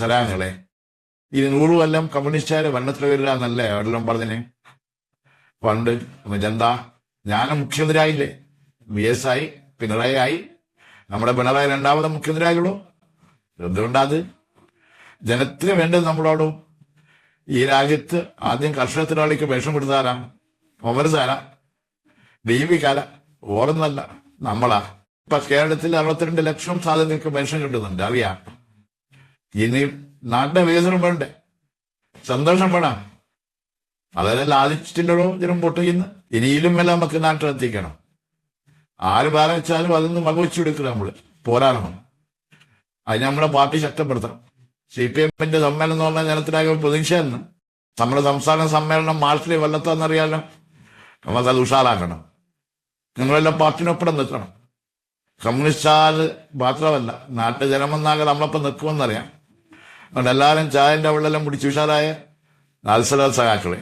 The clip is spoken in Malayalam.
സലാങ്ങളെ ഈ നൂറ് കൊല്ലം കമ്മ്യൂണിസ്റ്റുകാര് ഭരണത്തിൽ വരില്ല എന്നല്ലേ അവരെല്ലാം പറഞ്ഞിന് പണ്ട് എന്താ ഞാനും മുഖ്യമന്ത്രിയായില്ലേ? ബി എസ് ആയി പിണറായി ആയി. നമ്മുടെ പിണറായി രണ്ടാമത് മുഖ്യമന്ത്രിയായുള്ളൂ. എന്തുകൊണ്ടാത്? ജനത്തിന് വേണ്ടത് നമ്മളോടും. ഈ രാജ്യത്ത് ആദ്യം കർഷക തൊഴിലാളിക്ക് വേഷം കൊടുത്താരാണ് ഒമർസാര ദൈവികാല ഓർന്നല്ല നമ്മളാ. ഇപ്പൊ കേരളത്തിൽ അറുപത്തിരണ്ട് ലക്ഷം സാധനങ്ങൾക്ക് പെൻഷൻ കിട്ടുന്നുണ്ട്. അറിയാം. ഇനി നാടിന്റെ വികസനം വേണ്ടേ സന്തോഷം വേണം. അതായത് ലാദിച്ചിട്ടുണ്ടോ ജനം പൊട്ടിക്കുന്നു. ഇനിയിലും എല്ലാം നമുക്ക് നാട്ടിലെത്തിക്കണം ആര് വേറെ വെച്ചാലും അതൊന്നും വകവെച്ചു കൊടുക്കുക നമ്മൾ. പോരാടണം. അതിന് നമ്മുടെ പാർട്ടി ശക്തപ്പെടുത്തണം. സി പി എമ്മിന്റെ സമ്മേളനം എന്ന് പറഞ്ഞാൽ ജനത്തിനാകെ പ്രതീക്ഷയെന്ന് നമ്മുടെ സംസ്ഥാന സമ്മേളനം മാർച്ചിലെ വല്ലത്താന്നറിയാലോ? നമുക്കത് ഉഷാറാക്കണം. നിങ്ങളെല്ലാം പാർട്ടിനൊപ്പം നിൽക്കണം. കമ്മ്യൂണിസ്റ്റാൽ മാത്രമല്ല നാട്ടു ജനമെന്നാകെ നമ്മളൊപ്പം നിൽക്കുമെന്നറിയാം. അതുകൊണ്ട് എല്ലാവരും ചായന്റെ വെള്ളമെല്ലാം കുടിച്ച് ഉഷാറായ. നാൽസലാൽ സഹാക്കളെ